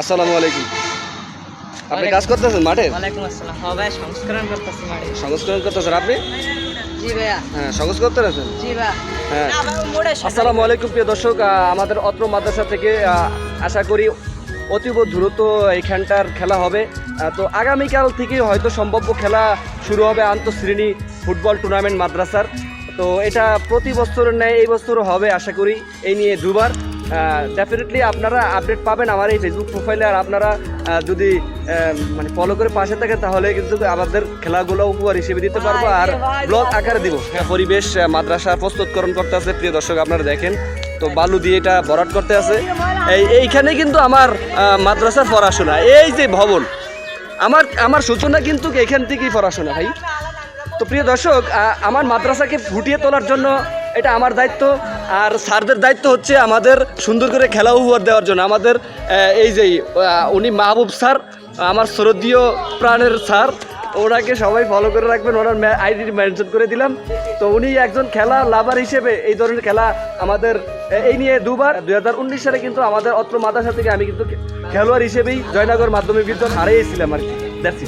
আসসালামু আলাইকুম। আপনি কাজ করতেছেন মাঠে? ওয়ালাইকুম আসসালাম। হ্যাঁ সংস্করণ মাঠে। সংস্করণ করতেছেন। আপনি? হ্যাঁ সংস্করণ হ্যাঁ। আসসালামু আলাইকুম প্রিয় দর্শক। আমাদের অত্র মাদ্রাসা থেকে আশা করি অতীব দ্রুত এইখানটার খেলা হবে। তো আগামীকাল থেকে হয়তো সম্ভাব্য খেলা শুরু হবে আন্তঃশ্রেণী ফুটবল টুর্নামেন্ট মাদ্রাসার। তো এটা প্রতি বছরের ন্যায় এই বছরও হবে আশা করি। এই নিয়ে দুবার ডেফিনেটলি আপনারা আপডেট পাবেন আমার এই ফেসবুক প্রোফাইলে আর আপনারা যদি মানে ফলো করে পাশে থাকেন তাহলে কিন্তু আমাদের খেলাগুলো উপহার হিসেবে দিতে পারব। আর ব্লগ আকারে দিব। হ্যাঁ, পরিবেশ মাদ্রাসা প্রস্তুতকরণ করতে আছে। প্রিয় দর্শক আপনারা দেখেন। তো বালু দিয়ে এটা ভরাট করতে আছে। এই এইখানে কিন্তু আমার মাদ্রাসার পড়াশোনা। এই যে ভবন আমার আমার সূচনা কিন্তু এখান থেকেই পড়াশোনা ভাই। তো প্রিয় দর্শক আমার মাদ্রাসাকে ফুটিয়ে তোলার জন্য এটা আমার দায়িত্ব। আর স্যারদের দায়িত্ব হচ্ছে আমাদের সুন্দর করে খেলা উপহার দেওয়ার জন্য। আমাদের এই যে উনি মাহবুব স্যার, আমার শ্রদ্ধীয় প্রাণের স্যার, ওনাকে সবাই ফলো করে রাখবেন। ওনার আইডি মেনশন করে দিলাম। তো উনি একজন খেলা লাভার হিসেবে এই ধরনের খেলা আমাদের এই নিয়ে দুবার, দুই হাজার উনিশ সালে কিন্তু আমাদের অত্র মাদ্রাসা থেকে আমি কিন্তু খেলোয়াড় হিসেবেই জয়নগর মাধ্যমিক বিদ্যালয় হারিয়েছিলাম আর কি.